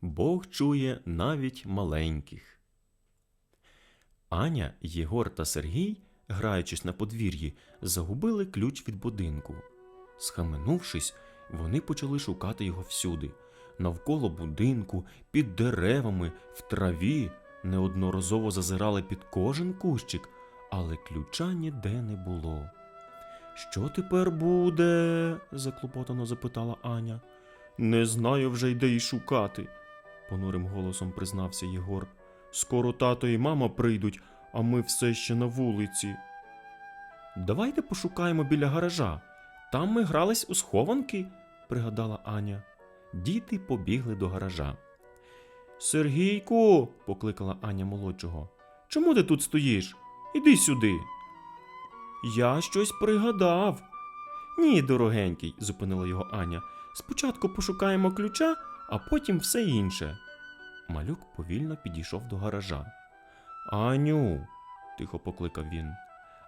Бог чує навіть маленьких. Аня, Єгор та Сергій, граючись на подвір'ї, загубили ключ від будинку. Схаменувшись, вони почали шукати його всюди навколо будинку, під деревами, в траві, неодноразово зазирали під кожен кущик, але ключа ніде не було. Що тепер буде? заклопотано запитала Аня. Не знаю вже й де й шукати, понурим голосом признався Єгор. Скоро тато і мама прийдуть, а ми все ще на вулиці. Давайте пошукаємо біля гаража. Там ми грались у схованки, пригадала Аня. Діти побігли до гаража. Сергійку, покликала Аня молодшого. Чому ти тут стоїш? Іди сюди. Я щось пригадав. Ні, дорогенький, зупинила його Аня. Спочатку пошукаємо ключа, а потім все інше. Малюк повільно підійшов до гаража. Аню, тихо покликав він.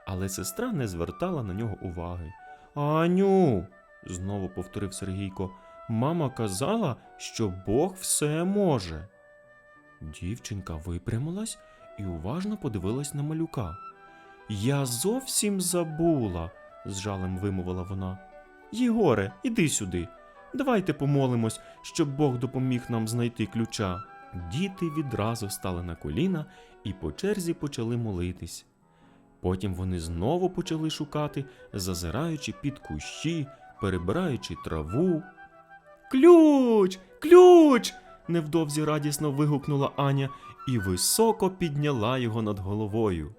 Але сестра не звертала на нього уваги. Аню, знову повторив Сергійко, мама казала, що Бог все може. Дівчинка випрямилась і уважно подивилась на малюка. Я зовсім забула, з жалем вимовила вона. Єгоре, іди сюди. Давайте помолимось, щоб Бог допоміг нам знайти ключа. Діти відразу стали на коліна і по черзі почали молитись. Потім вони знову почали шукати, зазираючи під кущі, перебираючи траву. Ключ! Ключ! невдовзі радісно вигукнула Аня і високо підняла його над головою.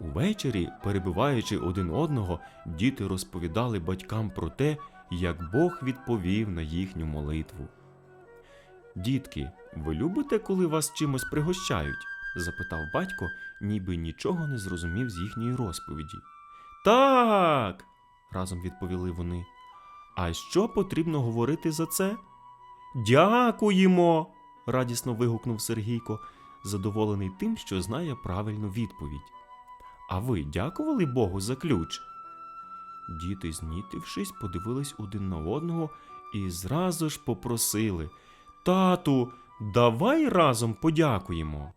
Увечері, перебиваючи один одного, діти розповідали батькам про те, як Бог відповів на їхню молитву. Дітки, ви любите, коли вас чимось пригощають? запитав батько, ніби нічого не зрозумів з їхньої розповіді. Так. разом відповіли вони. А що потрібно говорити за це? Дякуємо. радісно вигукнув Сергійко, задоволений тим, що знає правильну відповідь. А ви дякували Богу за ключ? Діти, знітившись, подивились один на одного і зразу ж попросили Тату, давай разом подякуємо.